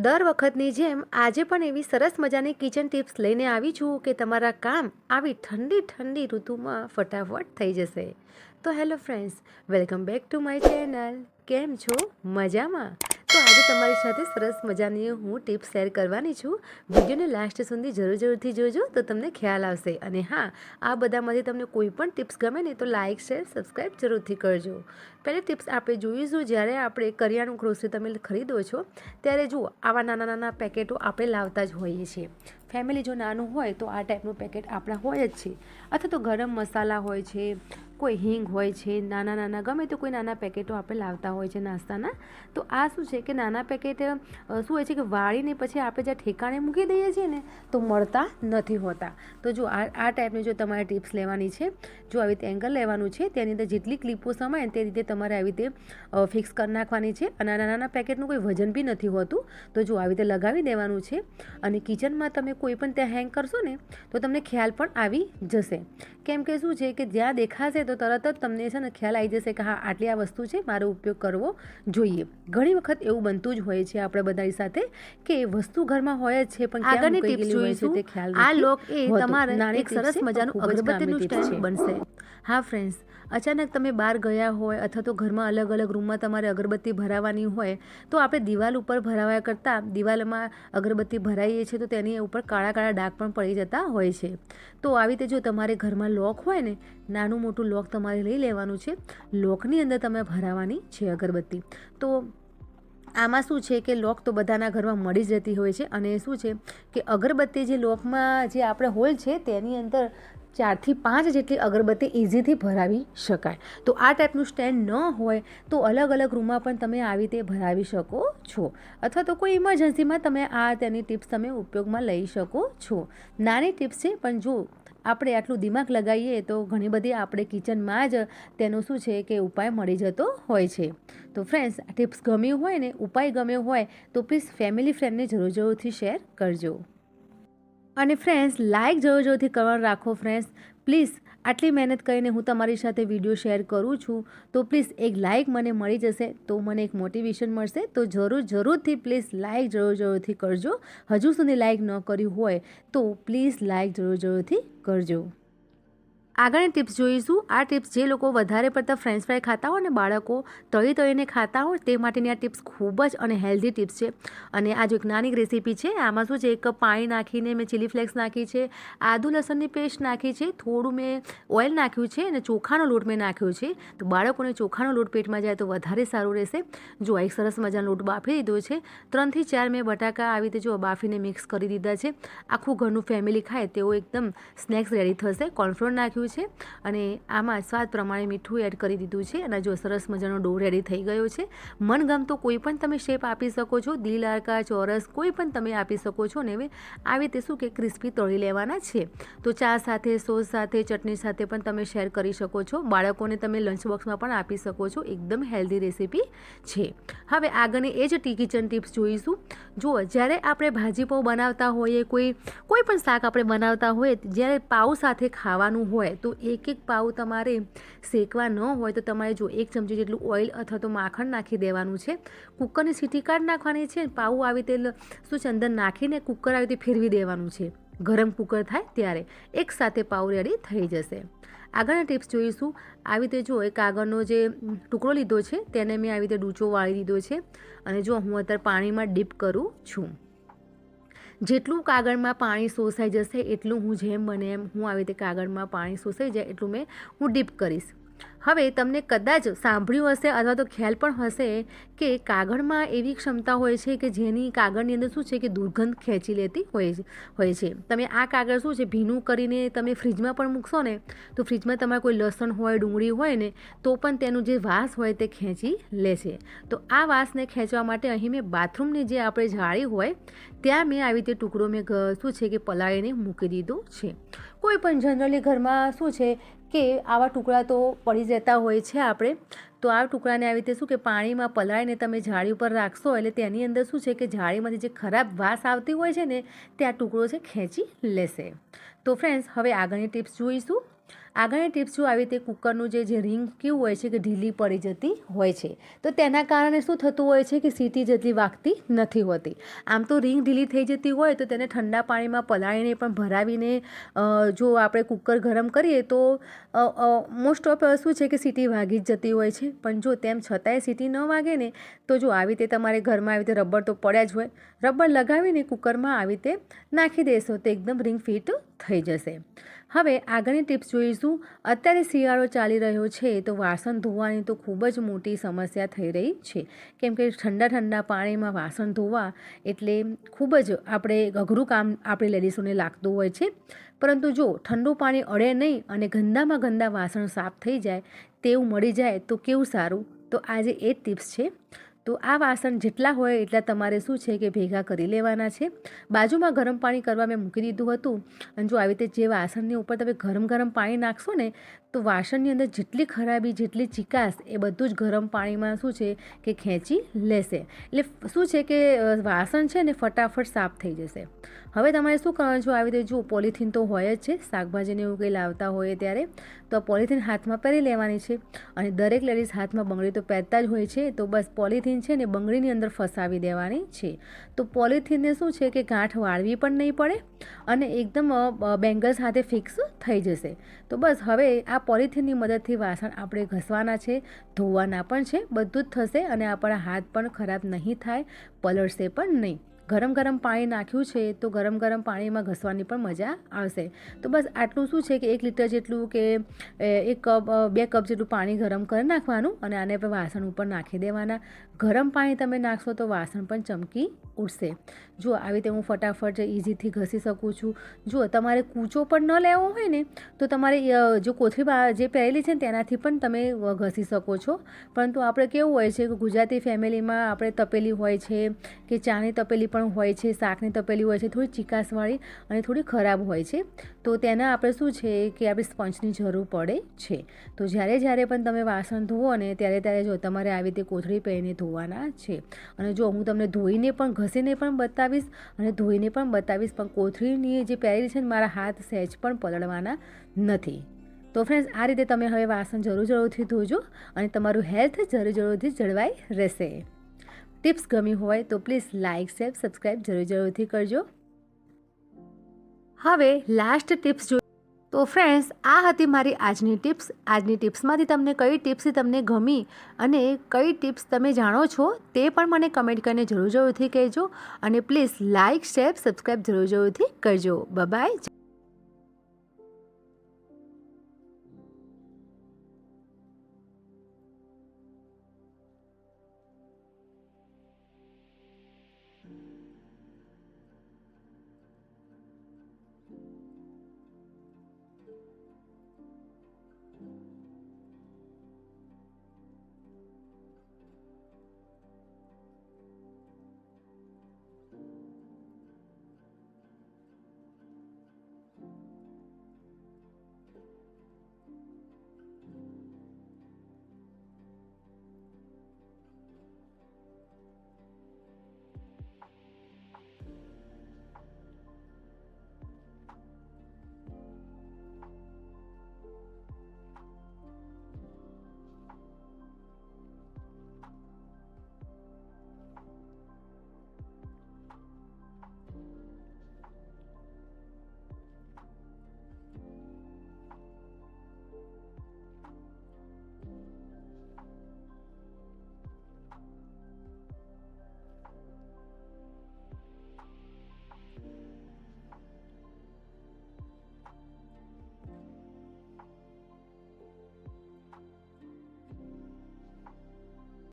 દર વખતની જેમ આજે પણ એવી સરસ મજાની કિચન ટિપ્સ લઈને આવી છું કે તમારા કામ આવી ઠંડી ઠંડી ઋતુમાં ફટાફટ થઈ જશે. તો hello friends welcome back to my channel કેમ છો? મજામાં? તમારી સાથે સરસ મજાની હું ટિપ્સ શેર કરવાની છું. વિડીયોને લાસ્ટ સુધી જરૂર જરૂરથી જોજો તો તમને ખ્યાલ આવશે. અને હા, આ બધામાંથી તમને કોઈ પણ ટિપ્સ ગમે ને તો લાઇક શેર સબસ્ક્રાઈબ જરૂરથી કરજો. પહેલી ટિપ્સ આપણે જોઈશું, જ્યારે આપણે કરિયાણું ગ્રોસરી તમે ખરીદો છો, ત્યારે જુઓ, આવા નાના નાના પેકેટો આપણે લાવતા જ હોઈએ છીએ. ફેમિલી જો નાનું હોય તો આ ટાઈપનું પેકેટ આપણા હોય જ છે. અથવા તો ગરમ મસાલા હોય છે, કોઈ હિંગ હોય છે, નાના નાના, ગમે તો કોઈ નાના પેકેટો આપણે લાવતા હોય છે નાસ્તાના. તો આ શું છે કે નાના પેકેટ શું હોય છે કે વાળીને પછી આપણે જ્યાં ઠેકાણે મૂકી દઈએ છીએ ને, તો મળતા નથી હોતા. તો જો આ આ ટાઈપની જો તમારે ટિપ્સ લેવાની છે, જો આવી રીતે એંગલ લેવાનું છે, તેની અંદર જેટલી ક્લિપો સમાય તે રીતે તમારે આવી રીતે ફિક્સ કરી નાખવાની છે. અને નાના નાના પેકેટનું કોઈ વજન બી નથી હોતું. તો જો આવી રીતે લગાવી દેવાનું છે, અને કિચનમાં તમે કોઈ પણ ત્યાં હેંગ કરશો ને તો તમને ખ્યાલ પણ આવી જશે કેમ કે શું છે કે જ્યાં દેખાશે તો તરત જ તમને છે ને ખ્યાલ આવી જશે કે હા આટલી આ વસ્તુ છે મારો ઉપયોગ કરવો જોઈએ ઘણી વખત એવું બનતું જ હોય છે આપણે બધાની સાથે કે વસ્તુ ઘરમાં હોય જ છે પણ આગળની છે જોઈશું. તે ખ્યાલ આ લોક એ તમારે એક સરસ મજાનું અગરબત્તીનું છે. બનશે. હા ફ્રેન્ડ્સ અચાનક તમે બહાર ગયા હોય અથવા તો ઘરમાં અલગ અલગ રૂમમાં તમારે અગરબત્તી ભરાવાની હોય, તો આપણે દિવાલ ઉપર ભરાવ્યા કરતાં દિવાલમાં અગરબત્તી ભરાઈએ છીએ, તો તેની ઉપર કાળા કાળા ડાઘ પણ પડી જતા હોય છે. તો આવી રીતે જો તમારે ઘરમાં લોક હોય ને, નાનું મોટું લોક તમારે લઈ લેવાનું છે. લોકની અંદર તમે ભરાવાની છે અગરબત્તી. તો આમાં શું છે કે લોક તો બધાના ઘરમાં મળી જ જતી હોય છે, અને શું છે કે અગરબત્તી જે લોકમાં જે આપણે હોલ છે, તેની અંદર ચારથી પાંચ જેટલી અગરબત્તી ઇઝીથી ભરાવી શકાય. તો આ ટાઈપનું સ્ટેન્ડ ન હોય તો અલગ અલગ રૂમમાં પણ તમે આવી રીતે ભરાવી શકો છો. અથવા તો કોઈ ઇમરજન્સીમાં તમે આ તેની ટિપ્સ તમે ઉપયોગમાં લઈ શકો છો. નાની ટિપ્સ છે, પણ જો આપણે આટલું દિમાગ લગાવીએ તો ઘણી બધી આપણે કિચનમાં જ તેનો શું છે કે ઉપાય મળી જતો હોય છે. તો ફ્રેન્ડ્સ ટિપ્સ ગમ્યું હોય ને ઉપાય ગમ્યો હોય તો પ્લીઝ ફેમિલી ફ્રેન્ડને જરૂર જરૂરથી શેર કરજો. અને ફ્રેન્ડ્સ લાઇક જરૂર જરૂરથી કરવાનું રાખો ફ્રેન્ડ્સ પ્લીઝ આટલી મહેનત કરીને હું તમારી સાથે વીડિયો શેર કરું છું. તો પ્લીઝ એક લાઇક મને મળી જશે, તો મને એક મોટિવેશન મળશે. તો જરૂર જરૂરથી પ્લીઝ લાઇક જરૂર જરૂરથી કરજો. હજુ સુધી લાઇક ન કર્યું હોય, તો પ્લીઝ લાઇક જરૂર જરૂરથી કરજો. આગળની ટિપ્સ જોઈશું. આ ટિપ્સ જે લોકો વધારે પડતા ફ્રેન્ચ ફ્રાય ખાતા હોય ને બાળકો તળી તળીને ખાતા હોય, તે માટેની આ ટિપ્સ ખૂબ જ અને હેલ્ધી ટિપ્સ છે. અને આ જો એક નાની રેસીપી છે, આમાં શું છે? એક કપ પાણી નાખીને મેં ચીલી ફ્લેક્સ નાખી છે, આદુ લસણની પેસ્ટ નાખી છે, થોડું મેં ઓઇલ નાખ્યું છે અને ચોખાનો લોટ મેં નાખ્યો છે. તો બાળકોને ચોખાનો લોટ પેટમાં જાય તો વધારે સારું રહેશે. જો એક સરસ મજાનો લોટ બાફી દીધો છે ત્રણથી ચાર મેં બટાકા આવી રીતે જો બાફીને મિક્સ કરી દીધા છે. આખું ઘરનું ફેમિલી ખાય તેઓ એકદમ સ્નેક્સ રેડી થશે. કોર્નફ્લોર નાખ્યું છે અને આમાં સ્વાદ પ્રમાણે મીઠું એડ કરી દીધું છે અને જો સરસ મજાનો ડો રેડી થઈ ગયો છે. મનગમતો કોઈ પણ તમે શેપ આપી શકો છો, દિલ આરકા, ચોરસ કોઈ પણ તમે આપી શકો છો ને હવે આવી રીતે શું કે ક્રિસ્પી તળી લેવાના છે. તો ચા સાથે, સોસ સાથે, ચટણી સાથે પણ તમે શેર કરી શકો છો. બાળકોને તમે લંચ બોક્સમાં પણ આપી શકો છો. એકદમ હેલ્ધી રેસીપી છે. હવે આગળની એ જ ટી કિચન ટિપ્સ જોઈશું. જુઓ, જ્યારે આપણે ભાજીપાઉં બનાવતા હોઈએ, કોઈ કોઈ પણ શાક આપણે બનાવતા હોઈએ, જ્યારે પાઉં સાથે ખાવાનું હોય તો એક એક પાઉં તમારે શેકવા ન હોય તો તમારે જો એક ચમચી જેટલું ઓઇલ અથવા તો માખણ નાખી દેવાનું છે. કુકરની સીટી કાઢ નાખવાની છે. પાઉં આવી રીતે શું છે, અંદર નાખીને કુકર આવી રીતે ફેરવી દેવાનું છે. ગરમ કુકર થાય ત્યારે એક સાથે પાઉં રેડી થઈ જશે. આગળના ટિપ્સ જોઈશું. આવી રીતે જો એક આગળનો જે ટુકડો લીધો છે, તેને મેં આવી રીતે ડૂચો વાળી દીધો છે. અને જો હું અત્યારે પાણીમાં ડીપ કરું છું. જેટલું કાગળમાં પાણી શોષાઈ જશે, એટલું હું જેમ બને એમ હું આવી રીતે કાગળમાં પાણી શોષાઈ જાય, એટલું મેં હું ડીપ કરીશ. હવે તમને કદાચ સાંભળ્યું હશે અથવા તો ખ્યાલ પણ હશે કે કાગળમાં એવી ક્ષમતા હોય છે કે જેની કાગળની અંદર શું છે કે દુર્ગંધ ખેંચી લેતી હોય છે હોય છે. તમે આ કાગળ શું છે, ભીનું કરીને તમે ફ્રીજમાં પણ મૂકશો ને, તો ફ્રીજમાં તમારે કોઈ લસણ હોય, ડુંગળી હોય ને, તો પણ તેનું જે વાસ હોય તે ખેંચી લે છે. તો આ વાસને ખેંચવા માટે અહીં મેં બાથરૂમની જે આપણે જાળી હોય, ત્યાં મેં આવી રીતે ટુકડો મેં શું છે કે પલાળીને મૂકી દીધો છે. કોઈ પણ જનરલી ઘરમાં શું છે કે આવા ટુકડા તો પડી જતા હોય છે આપણે, તો આ ટુકડાને આવી રીતે શું કે પાણીમાં પલાળીને તમે જાળી ઉપર રાખશો, એટલે તેની અંદર શું છે કે જાળીમાંથી જે ખરાબ વાસ આવતી હોય છે ને, તે આ ટુકડો છે ખેંચી લેશે. તો ફ્રેન્ડ્સ હવે આગળની ટિપ્સ જોઈશું. આગળની ટિપ્સ જો આવી રીતે કુકરનું જે જે રિંગ કેવું હોય છે કે ઢીલી પડી જતી હોય છે, તો તેના કારણે શું થતું હોય છે કે સીટી જેટલી વાગતી નથી હોતી. આમ તો રિંગ ઢીલી થઈ જતી હોય તો તેને ઠંડા પાણીમાં પલાળીને પણ ભરાવીને જો આપણે કુકર ગરમ કરીએ તો મોસ્ટ ઓફ શું છે કે સીટી વાગી જ જતી હોય છે. પણ જો તેમ છતાંય સીટી ન વાગે ને, તો જો આવી રીતે તમારે ઘરમાં આવી રીતે રબર તો પડ્યા જ હોય, રબર લગાવીને કુકરમાં આવી રીતે નાખી દેશો તો એકદમ રિંગ ફિટ થઈ જશે. હવે આગળની ટિપ્સ જોઈશું. અત્યારે શિયાળો ચાલી રહ્યો છે, તો વાસણ ધોવાની તો ખૂબ જ મોટી સમસ્યા થઈ રહી છે. કેમ કે ઠંડા ઠંડા પાણીમાં વાસણ ધોવા એટલે ખૂબ જ આપણે અઘરું કામ આપણે લેડીઝોને લાગતું હોય છે. પરંતુ જો ઠંડુ પાણી અડે નહીં અને ગંદામાં ગંદા વાસણ સાફ થઈ જાય, તેવું મળી જાય તો કેવું સારું? તો આજે એ ટિપ્સ છે. તો આ વાસણ જેટલા હોય એટલા તમારે શું છે કે ભેગા કરી લેવાના છે. બાજુમાં ગરમ પાણી કરવા મેં મૂકી દીધું હતું. અને જો આવી રીતે જે વાસણની ઉપર તમે ગરમ ગરમ પાણી નાખશો ને તો વાસણની અંદર જેટલી ખરાબી, જેટલી ચિકાસ, એ બધું જ ગરમ પાણીમાં શું છે કે ખેંચી લેશે. એટલે શું છે કે વાસણ છે ને ફટાફટ સાફ થઈ જશે. હવે તમારે શું કરવાનું છે? આવી રીતે જો પોલિથીન તો હોય જ છે, શાકભાજીને એવું કંઈ લાવતા હોય ત્યારે, તો પોલિથીન હાથમાં પહેરી લેવાની છે. અને દરેક લેડીઝ હાથમાં બંગડી તો પહેરતા જ હોય છે, તો બસ પોલિથીન છે ને બંગડીની અંદર ફસાવી દેવાની છે. તો પોલિથીનને શું છે કે ગાંઠ વાળવી પણ નહીં પડે અને એકદમ બેંગલ સાથે ફિક્સ થઈ જશે. તો બસ હવે આ પોલિથીનની મદદથી વાસણ આપણે ઘસવાના છે, ધોવાના પણ છે, બધું જ થશે અને આપણા હાથ પણ ખરાબ નહીં થાય, પલળશે પણ નહીં. ગરમ ગરમ પાણી નાખ્યું છે તો ગરમ ગરમ પાણીમાં ઘસવાની પણ મજા આવશે. તો બસ આટલું શું છે કે એક લીટર જેટલું કે એક કપ બે કપ જેટલું પાણી ગરમ કરી નાખવાનું અને આને વાસણ ઉપર નાખી દેવાના. ગરમ પાણી તમે નાખશો તો વાસણ પણ ચમકી ઉઠશે જુઓ આવી રીતે હું ફટાફટ ઇઝીથી ઘસી શકું છું જુઓ તમારે કૂચો પણ ન લેવો હોય ને, તો તમારે જો કોથળી જે પહેરેલી છે ને તેનાથી પણ તમે ઘસી શકો છો. પરંતુ આપણે કેવું હોય છે કે ગુજરાતી ફેમિલીમાં આપણે તપેલી હોય છે કે ચાની તપેલી પણ હોય છે, શાકની તપેલી હોય છે, થોડી ચિકાસવાળી અને થોડી ખરાબ હોય છે, તો તેના આપણે શું છે કે આપણે સ્પંજની જરૂર પડે છે. તો જ્યારે જ્યારે પણ તમે વાસણ ધોવો ને, ત્યારે ત્યારે જો તમારે આવી રીતે કોથળી પહેરીને ધોવાના છે. અને જો હું તમને ધોઈને પણ ઘસીને પણ બતાવીશ અને ધોઈને પણ બતાવીશ, પણ કોથળીની જે પહેરી છે મારા હાથ સહેજ પણ પલળવાના નથી. તો ફ્રેન્ડ્સ આ રીતે તમે હવે વાસણ જરૂર જરૂરથી ધોજો અને તમારું હેલ્થ જરૂર જરૂરથી જળવાઈ રહેશે. ટિપ્સ ગમી હોય તો પ્લીઝ લાઇક શેર સબસ્ક્રાઈબ જરૂર જરૂરથી કરજો. હવે લાસ્ટ ટિપ્સ જો તો ફ્રેન્ડ્સ આ હતી મારી આજની ટિપ્સ આજની ટિપ્સમાંથી તમને કઈ ટિપ્સ તમને ગમી અને કઈ ટિપ્સ તમે જાણો છો તે પણ મને કમેન્ટ કરીને જરૂર જરૂરથી કહેજો. અને પ્લીઝ લાઇક શેર સબસ્ક્રાઈબ જરૂર જરૂરથી કરજો. બાય